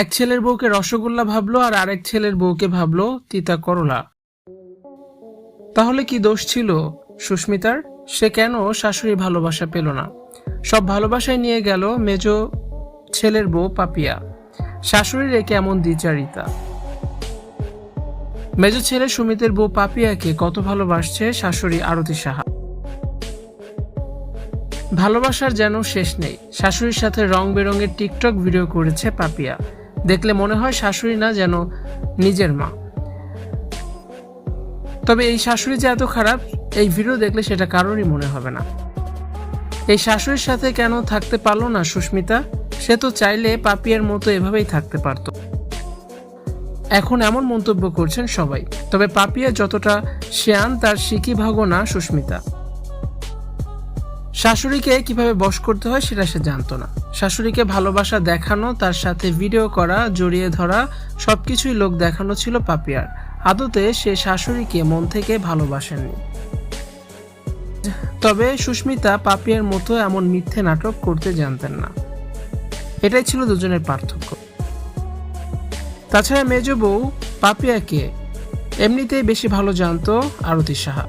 এক ছেলের বউকে রসগোল্লা ভাবলো আর আরেক ছেলের বউকে ভাবলো তিতা করলা। তাহলে কি দোষ ছিল সুস্মিতার? সে কেন শাশুড়ি ভালোবাসা পেল না? সব ভালোবাসায় নিয়ে গেল মেজ ছেলের বউ পাপিয়া। শাশুড়ির এ কেমন দ্বিচারিতা? মেজ ছেলে সুমিতের বউ পাপিয়াকে কত ভালোবাসছে শাশুড়ি আরতি সাহা। ভালোবাসার যেন শেষ নেই। শাশুড়ির সাথে রং বেরঙের টিকটক ভিডিও করেছে পাপিয়া। দেখলে মনে হয় শাশুড়ি না যেন নিজের মা। তবে এই শাশুড়ি যে এত খারাপ, এই ভিডিও দেখলে সেটা কারোরই মনে হবে না। এই শাশুড়ির সাথে কেন থাকতে পারল না সুস্মিতা? সে তো চাইলে পাপিয়ার মতো এভাবেই থাকতে পারত। এখন এমন মন্তব্য করছেন সবাই, তবে পাপিয়া যতটা শেয়ান তার শিকি ভাগো না সুস্মিতা। শাশুড়িকে কীভাবে বশ করতে হয় সেটা সে জানতো না। শাশুড়িকে ভালোবাসা দেখানো, তার সাথে ভিডিও করা, জড়িয়ে ধরা, সবকিছুই লোক দেখানো ছিল পাপিয়ার। আদতে সে শাশুড়িকে মন থেকে ভালোবাসেননি। তবে সুস্মিতা পাপিয়ার মতো এমন মিথ্যে নাটক করতে জানতেন না। এটাই ছিল দুজনের পার্থক্য। তাছাড়া মেজ বউ পাপিয়াকে এমনিতেই বেশি ভালো জানতো আরতি সাহা।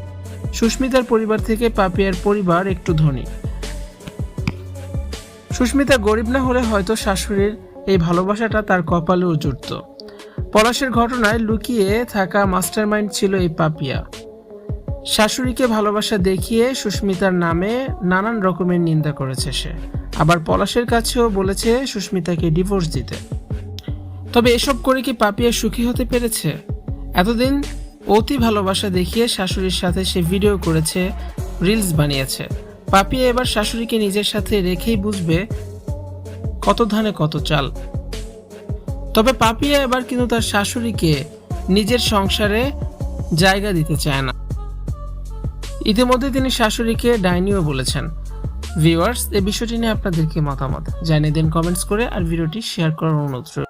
সুস্মিতার পরিবার থেকে পাপিয়ার পরিবার একটু ধনী। সুস্মিতা গরিব না হলে হয়তো শাশুড়ির এই ভালোবাসাটা তার কপালেও জুটত। পলাশের ঘটনায় লুকিয়ে থাকা মাস্টারমাইন্ড ছিল এই পাপিয়া। শাশুড়িকে ভালোবাসা দেখিয়ে সুস্মিতার নামে নানান রকমের নিন্দা করেছে সে। আবার পলাশের কাছেও বলেছে সুস্মিতাকে ডিভোর্স দিতে। তবে এসব করে কি পাপিয়া সুখী হতে পেরেছে? এতদিন অতি ভালোবাসা দেখিয়ে শাশুড়ির সাথে সে ভিডিও করেছে রিলস বানিয়েছে। পাপিয়া এবার শাশুড়িকে নিজের সাথে রেখেই বুঝবে কত ধানে কত চাল। তবে পাপিয়া এবার কিন্তু তার শাশুড়িকে নিজের সংসারে জায়গা দিতে চায় না। ইতিমধ্যে তিনি শাশুড়িকে ডাইনিও বলেছেন। ভিউয়ার্স এই বিষয়টি নিয়ে আপনাদের কি মতামত জানিয়ে দিন কমেন্টস করে, আর ভিডিওটি শেয়ার করার অনুরোধ।